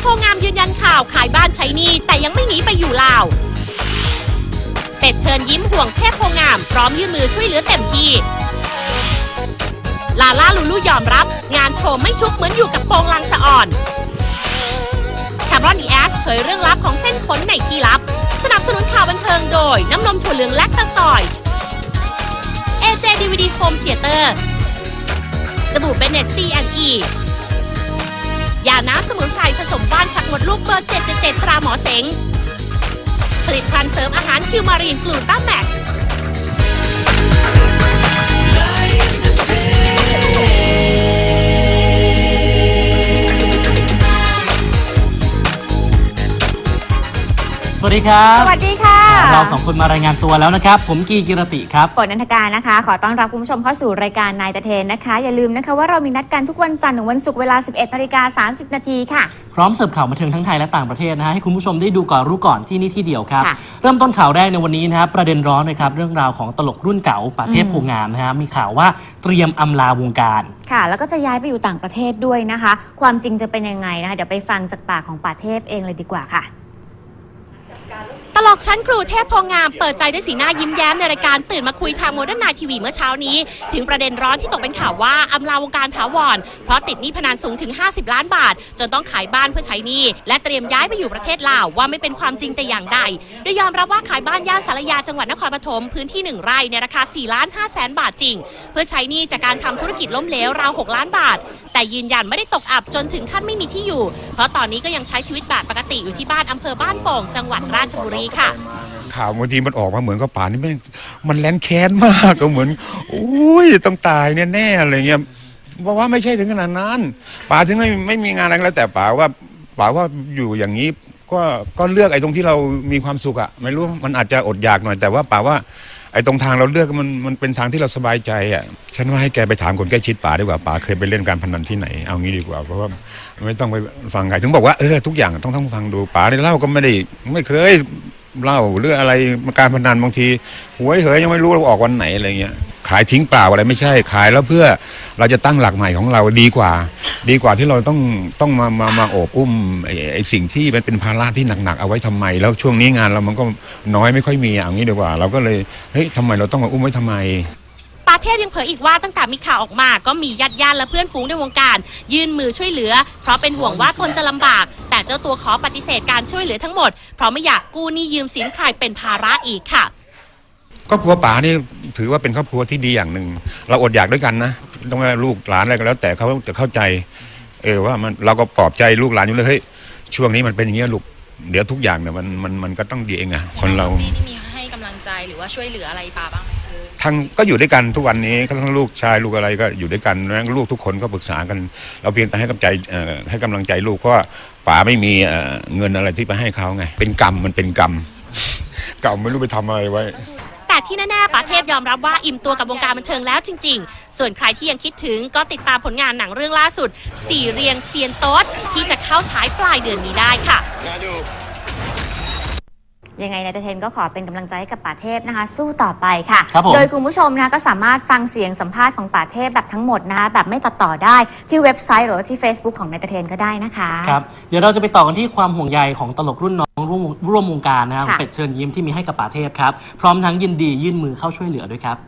โพงามยืนยันข่าวขายบ้านใช้หนี้แต่ยังไม่หนีไปอยู่ลาว เป็ดเชิญยิ้มห่วงเทพโพงาม พร้อมยื่นมือช่วยเหลือเต็มที่ ลาล่าลูลูยอมรับ งานโชว์ไม่ชุกเหมือนอยู่กับโปงลังสะอ่อนแคมรอนดีแอสเผยเรื่องลับของเส้นขนในที่ลับ สนับสนุนข่าวบันเทิงโดยน้ำนมถั่วเหลืองแลคตาซอย AJ DVD Home Theater สบู่เบเนตซีแอนอี ยาน้ำสมุนไพรผสมว่านชักมดลูกเบอร์ 777 ตราหมอเสง ผลิตภัณฑ์เสริมอาหารคิวมารีนกลูต้าแม็กซ์ สวัสดีครับ สวัสดีค่ะ เราสองคนมารายงานตัวแล้วนะครับ ผมกีกิรติครับฝนนันทการนะคะ ขอต้อนรับคุณผู้ชมเข้าสู่รายการนายตะเทนนะคะ อย่าลืมนะคะว่าเรามีนัดกันทุกวันจันทร์ถึงวันศุกร์เวลา 11นาฬิกา30 นาทีค่ะ พร้อมเสิร์ฟข่าวบันเทิงทั้งไทยและต่างประเทศนะฮะให้คุณผู้ชมได้ดูก่อนรู้ก่อนที่นี่ที่เดียวครับ ค่ะเริ่มต้นข่าวแรกในวันนี้นะครับประเด็นร้อนนะครับเรื่องราวของตลกรุ่นเก่าป่าเทพอืมโพงามนะฮะมีข่าวว่าเตรียมอำลาวงการ ค่ะ แล้วก็จะย้ายไปอยู่ต่างประเทศด้วยนะคะ ความจริงจะเป็นยังไงนะคะเดี๋ยวไปฟังจากปากของป่าเทพเองเลยดีกว่าค่ะต ลกชั้นครูเทพพงงามเปิดใจด้วยสีหน้ายิ้มแย้มในรายการตื่นมาคุยทางโมเดิร์นไนทีวีเมื่อเช้านี้ ถึงประเด็นร้อนที่ตกเป็นข่าวว่าอำลาวงการถาวร เพราะติดหนี้พนันสูงถึง 50 ล้านบาท จนต้องขายบ้านเพื่อใช้หนี้ และเตรียมย้ายไปอยู่ประเทศลาวว่าไม่เป็นความจริงแต่อย่างใดโดยยอมรับว่าขายบ้านย่านสารยาจังหวัดนครปฐมพื้นที่ 1 ไร่ในราคา4ล้าน5แสนบาทจริง เพื่อใช้หนี้จากการทำธุรกิจล้มเหลวราว6ล้านบาท แต่ยืนยันไม่ได้ตกอับจนถึงขั้นไม่มีที่อยู่ เพราะตอนนี้ก็ยังใช้ชีวิตแบบปกติอยู่ที่บ้านอำเภอบ้านโป่งจังหวัดราชบุรีค่ะ ข่าวบางทีมันออกมาเหมือนกับป่านี่มันมันแลนแค้นมากก็เหมือนอุ้ยต้องตายแน่ๆอะไรเงี้ยเพราะว่าไม่ใช่ถึงขนาดนั้นป่าถึงไม่ไม่มีงานอะไรก็แล้ว แต่ป่าว่าป่าว่าอยู่อย่างนี้ก็ก็เลือกไอ้ตรงที่เรามีความสุขอะไม่รู้มันอาจจะอดอยากหน่อย แต่ว่าป่าว่าไอ้ตรงทางเราเลือกมันมันเป็นทางที่เราสบายใจอะฉันว่าให้แกไปถามคนใกล้ชิดป่าดีกว่าป่าเคยไปเล่นการพนันที่ไหนเอางี้ดีกว่าเพราะว่าไม่ต้องไปฟังใครถึงบอกว่าเออทุกอย่างต้องต้องฟังดูป่าในเล่าก็ไม่ได้ไม่เคย เหล้าหรืออะไรการพนันบางทีหวยเหยยังไม่รู้เราออกวันไหนอะไรเงี้ยขายทิ้งเปล่าอะไรไม่ใช่ขายแล้วเพื่อเราจะตั้งหลักใหม่ของเราดีกว่า ดีกว่าที่เราต้องต้องมามามาโอบอุ้มไอ้สิ่งที่มันเป็นภาระที่หนักๆเอาไว้ทำไม แล้วช่วงนี้งานเรามันก็น้อยไม่ค่อยมีอย่างนี้ดีกว่า เราก็เลยเฮ้ยทำไมเราต้องมาอุ้มไว้ทำไม ปาเทพยังเผยอีกว่าตั้งแต่มีข่าวออกมา ก็มีญาติญาติๆและเพื่อนฝูงในวงการ ยื่นมือช่วยเหลือ เพราะเป็นห่วงว่าตนจะลำบาก แต่เจ้าตัวขอปฏิเสธการช่วยเหลือทั้งหมด เพราะไม่อยากกู้หนี้ยืมสินใครเป็นภาระอีกค่ะครอบครัวป๋านี่ถือว่าเป็นครอบครัวที่ดีอย่างหนึ่ง เราอดอยากด้วยกันนะต้องให้ลูกหลานอะไรก็แล้ว แต่เขาจะเข้าใจเออว่ามันเราก็ปลอบใจลูกหลานอยู่เลยเฮ้ยช่วงนี้มันเป็นอย่างเงี้ยลูกเดี๋ยวทุกอย่างเนี่ยมันมันมันก็ต้องดีเองอะคนเราพี่นี่มีให้กำลังใจหรือว่าช่วยเหลืออะไรปาบ้างไหม ทั้งก็อยู่ด้วยกันทุกวันนี้ก็ทั้งลูกชายลูกอะไรก็อยู่ด้วยกันแล้วลูกทุกคนก็ปรึกษากัน เราเพียงแต่ให้กำลังใจให้กำลังใจลูกเพราะว่าป๋าไม่มีเเงินอะไรที่ไปให้เขาไง เป็นกรรมมันเป็นกรรมกรรมไม่รู้ไปทำอะไรไว้แต่ที่แน่ๆป๋าเทพยอมรับว่าอิ่มตัวกับวงการบันเทิงแล้วจริง ๆ ส่วนใครที่ยังคิดถึงก็ติดตามผลงานหนังเรื่องล่าสุด สี่เรียงเซียนโต๊ดที่จะเข้าฉายปลายเดือนนี้ได้ค่ะ ยังไงนายตะเทนก็ขอเป็นกำลังใจให้กับป่าเทพนะคะ สู้ต่อไปค่ะ ครับผม โดยคุณผู้ชมนะคะก็สามารถฟังเสียงสัมภาษณ์ของป่าเทพแบบทั้งหมดนะคะแบบไม่ตัดต่อได้ที่เว็บไซต์หรือว่าที่ Facebook ของนายตะเทนก็ได้นะคะ ครับเดี๋ยวเราจะไปต่อกันที่ความห่วงใยของตลกรุ่นน้องร่วมร่วมวงการนะครับค่ะ เป็ดเชิญยิ้มที่มีให้กับป่าเทพครับ พร้อมทั้งยินดียื่นมือเข้าช่วยเหลือด้วยครับ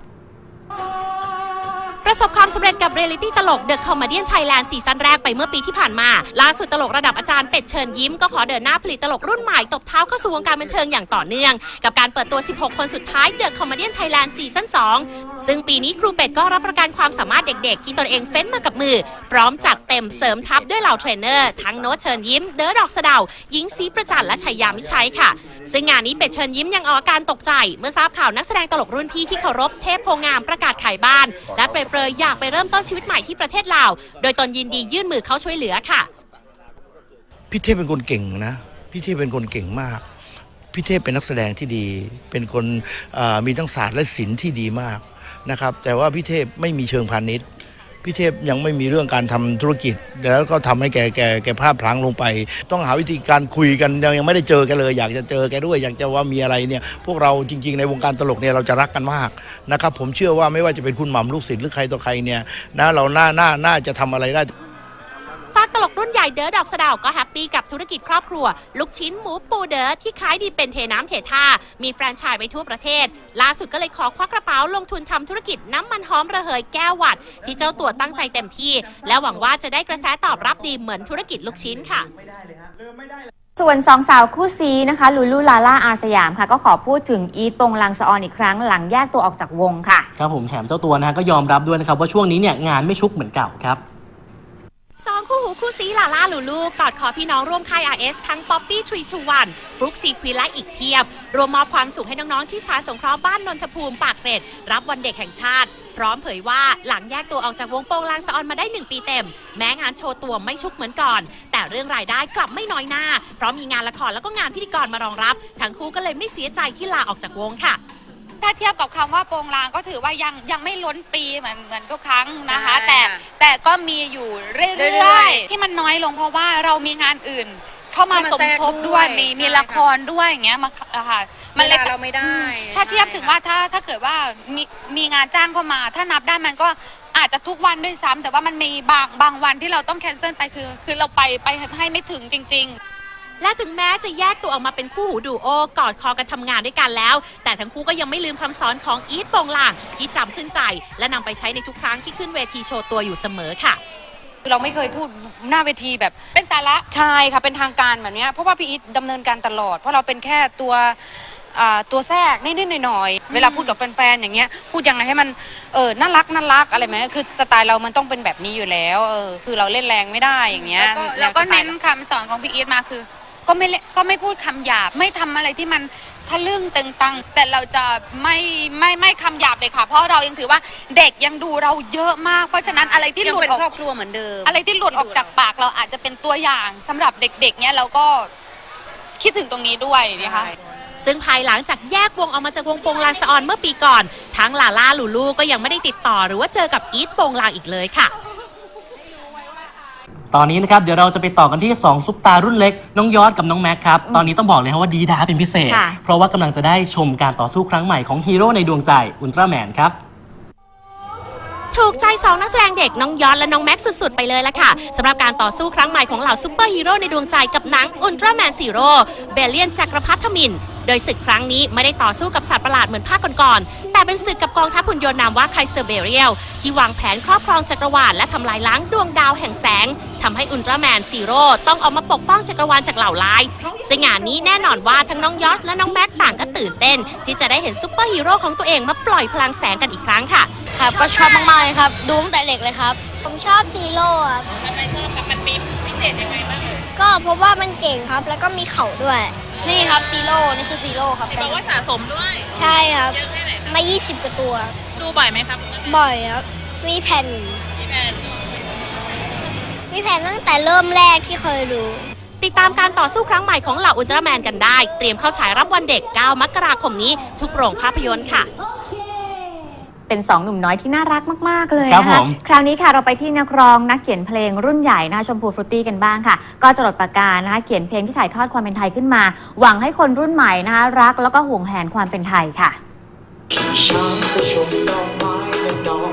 ประสบความสำเร็จกับเรียลิตี้ตลก The Comedian Thailand ซีซั่นแรกไปเมื่อปีที่ผ่านมา ล่าสุดตลกระดับอาจารย์เป็ดเชิญยิ้มก็ขอเดินหน้าผลิตตลกรุ่นใหม่ตบเท้าเข้าสู่วงการบันเทิงอย่างต่อเนื่อง กับการเปิดตัว 16 คนสุดท้าย The Comedian Thailand ซีซั่น2ซึ่งปีนี้ครูเป็ดก็รับประกันความสามารถเด็กๆ ที่ตนเองเฟ้นมากับมือ พร้อมจัดเต็มเสริมทัพด้วยเหล่าเทรนเนอร์ทั้งโน้ตเชิญยิ้มเดอดอกสะเดาหญิงสีประจันและชัยยามิชัยค่ะ ซึ่งงานนี้เป็ดเชิญยิ้มยังออกอาการตกใจ เมื่อทราบข่าวนักแสดงตลกรุ่นพี่ที่เคารพเทพโพงามประกาศขายบ้าน และเปรยๆอยากไปเริ่มต้นชีวิตใหม่ที่ประเทศลาว โดยตนยินดียื่นมือเขาช่วยเหลือค่ะ พี่เทพเป็นคนเก่งนะ พี่เทพเป็นคนเก่งมาก พี่เทพเป็นนักแสดงที่ดี เป็นคนมีทั้งศาสตร์และศิลป์ที่ดีมากนะครับ แต่ว่าพี่เทพไม่มีเชิงพาณิชย์ พี่เทพยังไม่มีเรื่องการทำธุรกิจ แล้วก็ทำให้แกแกแกพลาดพลั้งลงไป ต้องหาวิธีการคุยกันยังยังไม่ได้เจอแกเลย อยากจะเจอแกด้วย อยากจะว่ามีอะไรเนี่ยพวกเราจริง ๆ ในวงการตลกเนี่ยเราจะรักกันมากนะครับผมเชื่อว่าไม่ว่าจะเป็นคุณหม่ำลูกศิษย์หรือใครต่อใครเนี่ยนะเราหน้าหน้าน่าจะทำอะไรได้ ตลกรุ่นใหญ่เด๋อดอกสะเดาวก็แฮปปี้กับธุรกิจครอบครัว ลูกชิ้นหมูปูเด๋อที่ขายดีเป็นเทน้ำเทท่า มีแฟรนไชส์ไปทั่วประเทศ ล่าสุดก็เลยขอควักกระเป๋าลงทุนทำธุรกิจน้ำมันหอมระเหยแก้วหวัด ที่เจ้าตัวตั้งใจเต็มที่ และหวังว่าจะได้กระแสตอบรับดีเหมือนธุรกิจลูกชิ้นค่ะ ส่วนสองสาวคู่ซีนะคะลูลูลาล่าอาสยามค่ะ ก็ขอพูดถึงอีทโปงลังสะออนอีกครั้งหลังแยกตัวออกจากวงค่ะ ครับผมแถมเจ้าตัวนะฮะก็ยอมรับด้วยนะครับว่าช่วงนี้เนี่ยงานไม่ชุกเหมือนเก่าครับ สองคู่หูคู่ซีลาล่าลูลูกอดคอพี่น้องร่วมค่าย RS ทั้งป๊อปปี้ทรีทูวันฟลุกซีควีและอีกเพียบ รวมมอบความสุขให้น้องๆที่สถานสงเคราะห์บ้านนนทภูมิปากเกร็ด รับวันเด็กแห่งชาติ พร้อมเผยว่าหลังแยกตัวออกจากวงโปงลางสะออนมาได้ 1 ปีเต็ม แม้งานโชว์ตัวไม่ชุกเหมือนก่อน แต่เรื่องรายได้กลับไม่น้อยหน้า เพราะมีงานละครแล้วก็งานพิธีกรมารองรับ ทั้งคู่ก็เลยไม่เสียใจที่ลาออกจากวงค่ะ ถ้าเทียบกับคำว่าโปรงลางก็ถือว่ายังยังไม่ล้นปีเหมือนเหมือนทุกครั้งนะคะ ใช่แต่ค่ะแต่ก็มีอยู่เรื่เรื่ออยยๆที่มันน้อยลงเพราะว่าเรามีงานอื่น เข้ามาเข้ามาสมแทรกทบด้วยด้วยมีมีใช่ละครด้วยอย่างเงี้ยมาอะค่ะมันเลยเวลาเราไม่ได้ ถ้าเทียบใช่ถึงค่ะว่าถ้าถ้าเกิดว่ามีมีงานจ้างเข้ามา ถ้านับได้มันก็อาจจะทุกวันด้วยซ้ำแต่ว่ามันมีบางบางวันที่เราต้องแคนเซิลไปคือ คือเราไปไปให้ไม่ถึงจริง ๆ และถึงแม้จะแยกตัวออกมาเป็นคู่หูดูโอกอดคอกันทำงานด้วยกันแล้ว แต่ทั้งคู่ก็ยังไม่ลืมคำสอนของอีทโปงลางที่จำขึ้นใจ และนำไปใช้ในทุกครั้งที่ขึ้นเวทีโชว์ตัวอยู่เสมอค่ะเราไม่เคยพูดหน้าเวทีแบบเป็นสาระใช่ค่ะเป็นทางการแบบเนี้ยเพราะว่าพี่อีทดำเนินการตลอด เพราะเราเป็นแค่ตัวอ่าตัวแทรกนิดๆหน่อยๆเวลาพูดกับแฟนๆอย่างเงี้ยพูดยังไงให้มันเออน่ารักน่ารักอะไรไหมคือสไตล์เรามันต้องเป็นแบบนี้อยู่แล้วเออคือเราเล่นแรงไม่ได้อย่างเงี้ยแล้วก็แล้วก็สไตเน้ล์นคำสอนของพี่อีทมาคือ ก็ไม่เละก็ไม่พูดคำหยาบ ไม่ทำอะไรที่มันทะลึ่งตึงตัง แต่เราจะไม่ไม่ไม่คำหยาบเลยค่ะ เพราะเรายังถือว่าเด็กยังดูเราเยอะมาก เพราะฉะนั้นอะไรที่หยังลุดเป็นออกครอบครัวเหมือนเดิม อะไรที่หลุดออกจากปากเราอาจจะเป็นตัวอย่างสำหรับเด็กๆเนี้ยเราก็คิดถึงตรงนี้ด้วยนะคะ ซึ่งภายหลังจากแยกวงออกมาจากวงโปงลางสะออนเมื่อปีก่อน ทั้งลาล่าลูลูก็ยังไม่ได้ติดต่อหรือว่าเจอกับอีทโปงลางอีกเลยค่ะ ตอนนี้นะครับเดี๋ยวเราจะไปต่อกันที่ 2 ซุปตารุ่นเล็ก น้องยอดกับน้องแม็กครับ ตอนนี้ต้องบอกเลยครับว่าดีดาเป็นพิเศษ ค่ะ เพราะว่ากำลังจะได้ชมการต่อสู้ครั้งใหม่ของฮีโร่ในดวงใจอุลตร้าแมนครับ ถูกใจสองนักแสดงเด็กน้องยอนและน้องแม็กซ์สุด ๆ ไปเลยละค่ะสำหรับการต่อสู้ครั้งใหม่ของเหล่าซูเปอร์ฮีโร่ในดวงใจกับหนังอุลตร้าแมนซีโร่เบลเลียนจักรพรรดิมิน โดยศึกครั้งนี้ไม่ได้ต่อสู้กับสัตว์ประหลาดเหมือนภาคก่อนๆ แต่เป็นศึกกับกองทัพหุ่นยนต์นามว่าไคเซอร์เบเรียลที่วางแผนครอบครองจักรวาลและทำลายล้างดวงดาวแห่งแสงทำให้อุลตร้าแมนซีโร่ต้องออกมาปกป้องจักรวาลจากเหล่าร้ายซึ่งงานนี้แน่นอนว่าทั้งน้องยอสและน้องแม็กต่างก็ตื่นเต้น ที่จะได้เห็นซูเปอร์ฮีโร่ของตัวเองมาปล่อยพลังแสงกันอีกครั้งค่ะครับก็ชอบมากๆเลยครับ ดูตั้งแต่เด็กเลยครับ ผมชอบซีโร่ครับทำไมชอบครับมันมีพิเศษยังไงบ้างเอ่ยก็เพราะว่ามันเก่งครับแล้วก็มีเข่าด้วย นี่ครับซีโร่นี่คือซีโร่ครับบอกว่าสะสมด้วยใช่ครับ เยอะแค่ไหนคะมา 20 กว่าตัว ดูบ่อยไหมครับบ่อยครับ มีแผ่น พี่แมนมีแผ่นตั้งแต่เริ่มแรกที่เคยดูติดตามการต่อสู้ครั้งใหม่ของเหล่าอุลตร้าแมนกันได้ เตรียมเข้าฉายรับวันเด็ก 9 มกราคมนี้ ทุกโรงภาพยนตร์ค่ะ เป็นสองหนุ่มน้อยที่น่ารักมาก ๆ เลยครับนะผคะมคราวนี้ค่ะเราไปที่นักร้องนักเขียนเพลงรุ่นใหญ่นะคะชมพูฟรุตตี้กันบ้างค่ะ ก็จรดปากกานะคะเขียนเพลงที่ถ่ายทอดความเป็นไทยขึ้นมา หวังให้คนรุ่นใหม่นะคะรักแล้วก็ห่วงแหนความเป็นไทยค่ะ ช้างก็ชมดอกไม้และดอก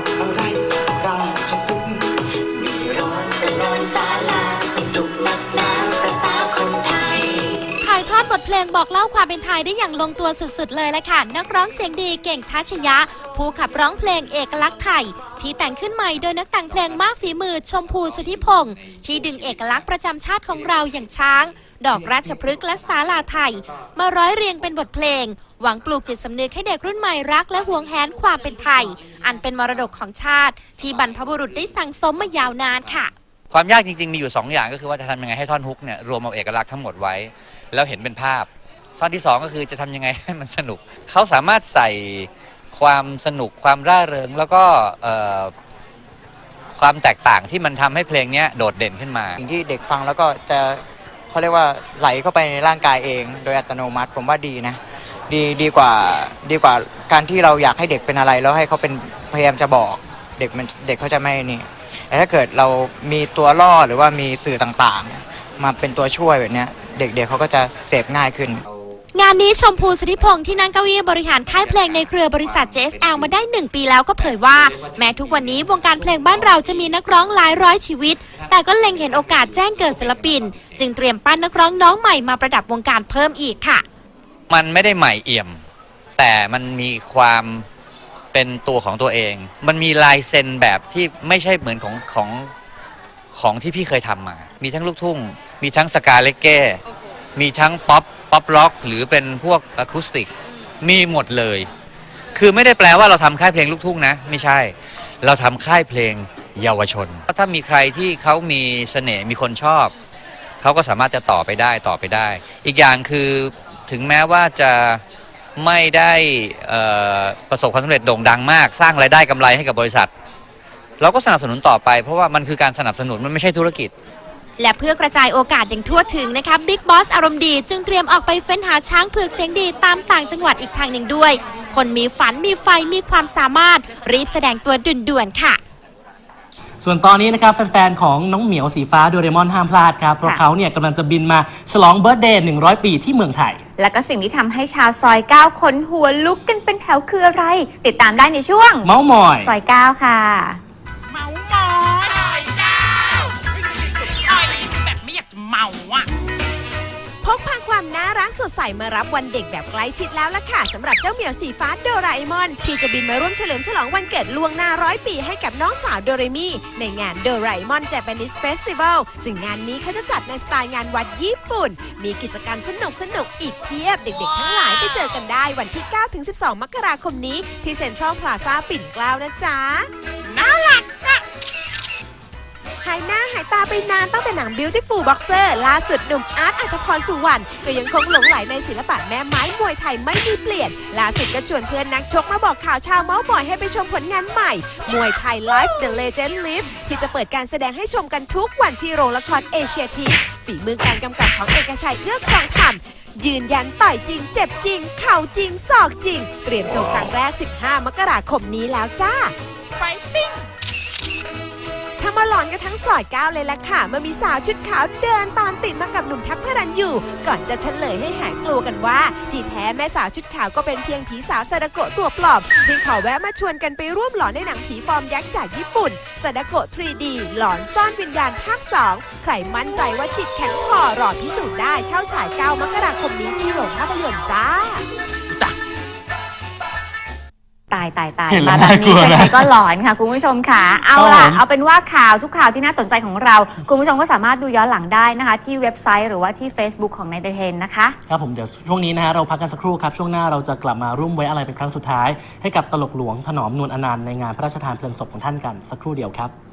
ลงบอกเล่าความเป็นไทยได้อย่างลงตัวสุดๆ เลยละค่ะ นักร้องเสียงดีเก่งทัชยะ ผู้ขับร้องเพลงเอกลักษณ์ไทย ที่แต่งขึ้นใหม่โดยนักแต่งเพลงมากฝีมือชมพูสุธิพงศ์ที่ดึงเอกลักษณ์ประจำชาติของเราอย่างช้าง ดอกราชพฤกษ์และสาลาไทย มาร้อยเรียงเป็นบทเพลง หวังปลูกจิตสำนึกให้เด็กรุ่นใหม่รักและหวงแหนความเป็นไทย อันเป็นมรดกของชาติ ที่บรรพบุรุษได้สั่งสมมายาวนานค่ะ ความยากจริงๆ มีอยู่ 2 อย่างก็คือว่าจะทำยังไงให้ท่อนฮุกเนี่ยรวมเอาเอกลักษณ์ทั้งหมดไว้ แล้วเห็นเป็นภาพท่อนที่ 2 ก็คือจะทำยังไงให้มันสนุก เขาสามารถใส่ความสนุกความร่าเริง แล้วก็ความแตกต่างที่มันทำให้เพลงนี้โดดเด่นขึ้นมา สิ่งที่เด็กฟังแล้วก็จะเขาเรียกว่าไหลเข้าไปในร่างกายเอง โดยอัตโนมัติผมว่าดีนะดีดีกว่าดีกว่าการที่เราอยากให้เด็กเป็นอะไร แล้วให้เขาเป็นพยายามจะบอกเด็กมันเด็กเขาจะไม่นี่แต่ถ้าเกิดเรามีตัวล่อหรือว่ามีสื่อต่างๆ มาเป็นตัวช่วยแบบนี้ เด็กๆเขาก็จะเสพง่ายขึ้น งานนี้ชมพูสุธิพงศ์ที่นั่งเก้าอี้บริหารค่ายเพลงในเครือบริษัท JSL มาได้ 1 ปีแล้วก็เผยว่า แม้ทุกวันนี้วงการเพลงบ้านเราจะมีนักร้องหลายร้อยชีวิต แต่ก็เล็งเห็นโอกาสแจ้งเกิดศิลปิน จึงเตรียมปั้นนักร้องน้องใหม่มาประดับวงการเพิ่มอีกค่ะ มันไม่ได้ใหม่เอี่ยม แต่มันมีความเป็นตัวของตัวเอง มันมีลายเซ็นแบบที่ไม่ใช่เหมือนของของของที่พี่เคยทำมา มีทั้งลูกทุ่ง มีทั้งสกาเลเก้ มีทั้งป๊อปป๊อปล็อก หรือเป็นพวกอะคูสติก มีหมดเลย คือไม่ได้แปลว่าเราทำค่ายเพลงลูกทุ่งนะ ไม่ใช่ เราทำค่ายเพลงเยาวชน ถ้ามีใครที่เขามีเสน่ห์มีคนชอบ เขาก็สามารถจะต่อไปได้ต่อไปได้ อีกอย่างคือถึงแม้ว่าจะไม่ได้เอ่อประสบความสำเร็จโด่งดังมาก สร้างรายได้กำไรให้กับบริษัท เราก็สนับสนุนต่อไปเพราะว่ามันคือการสนับสนุนมันไม่ใช่ธุรกิจ และเพื่อกระจายโอกาสอย่างทั่วถึงนะคะบิ๊กบอสอารมณ์ดีจึงเตรียมออกไปเฟ้นหาช้างเผือกเสียงดีตามต่างจังหวัดอีกทางหนึ่งด้วย คนมีฝันมีไฟมีความสามารถ รีบแสดงตัวด่วนๆค่ะส่วนตอนนี้นะครับแฟนๆ ของน้องเหมียวสีฟ้าโดเรมอนห้ามพลาดครับ เพราะเขาเนี่ยกำลังจะบินมาฉลองเบิร์ d เดย์ 100 ปีที่เมืองไทย แล้วก็สิ่งที่ทำให้ชาวซอย 9 คนหัวลุกกันเป็นแถวคืออะไร ติดตามได้ในช่วง เมาส์มอย ซอย 9 ค่ะ สดใสมารับวันเด็กแบบใกล้ชิดแล้วล่ะค่ะสำหรับเจ้าเหมียวสีฟ้าโดราเอมอน ที่จะบินมาร่วมเฉลิมฉลองวันเกิดล่วงหน้าร้อยปีให้กับน้องสาวโดเรมีในงานโดราเอมอน Japanese Festival ซึ่งงานนี้เขาจะจัดในสไตล์งานวัดญี่ปุ่น มีกิจกรรมสนุกสนุกอีกเพียบเด็กๆทั้งหลายไปเจอกันได้วันที่ 9-12 มกราคมนี้ ที่เซ็นทรัลพลาซาปิ่นเกล้านะจ๊ะายหน้าหายตาไปนานตั้งแต่หนัง Beautiful Boxer ล่าสุดหนุ่มอาร์ตอัธพรสุวรรณก็ยังคงหลงไหลในศิลปะแม่ไม้มวยไทยไม่มีเปลี่ยน ล่าสุดก็ชวนเพื่อนนักชกมาบอกข่าวชาวเมาส์มอยให้ไปชมผลงานใหม่ มวยไทย Life The Legend Live ที่จะเปิดการแสดงให้ชมกันทุกวันที่โรงละครเอเชียทีฝีมือการกำกับของเอกชัยเอื้อครองธรรมยืนยันต่อยจริง เจ็บจริง เข่าจริง ศอกจริง เตรียมโชว์ครั้งแรก 15 มกราคมนี้แล้วจ้า อนกันทั้งซอยก้าวเลยล่ะค่ะเมื่อมีสาวชุดขาวเดินตามติดมากับหนุ่มทักพรันอยู่ ก่อนจะเฉลยให้หายกลัวกันว่า ที่แท้แม่สาวชุดขาวก็เป็นเพียงผีสาวซาดาโกะตัวปลอมเพียงขอแวะมาชวนกันไปร่วมหลอนในหนังผีฟอร์มยักษ์จากญี่ปุ่นซาดาโกะ 3D หลอนซ่อนวิญญาณภาค2ใครมั่นใจว่าจิตแข็งพอรอพิสูจน์ได้เข้าฉาย9มกราคมนี้ที่โรงภาพยนตร์จ้า ตายตายตายเห็นแล้วมาแบบนี้น่ากลัวนะใครๆก็หลอนค่ะ คุณผู้ชมค่ะ เอาครัล่ะบผม เอาเป็นว่าข่าวทุกข่าวที่น่าสนใจของเรา คุณผู้ชมก็สามารถดูย้อนหลังได้นะคะ ที่เว็บไซต์หรือว่าที่ Facebook ของ n นเ r เทนนะคะ ครับผมเดี๋ยวช่วงนี้นะฮะเราพักกันสักครู่ครับ ช่วงหน้าเราจะกลับมาร่วมไว้อะไรเป็นครั้งสุดท้าย ให้กับตลกหลวงถนอมนวลอนันต์ในงานพระราชทานเพลิงศพของท่านกันสักครู่เดียวครับ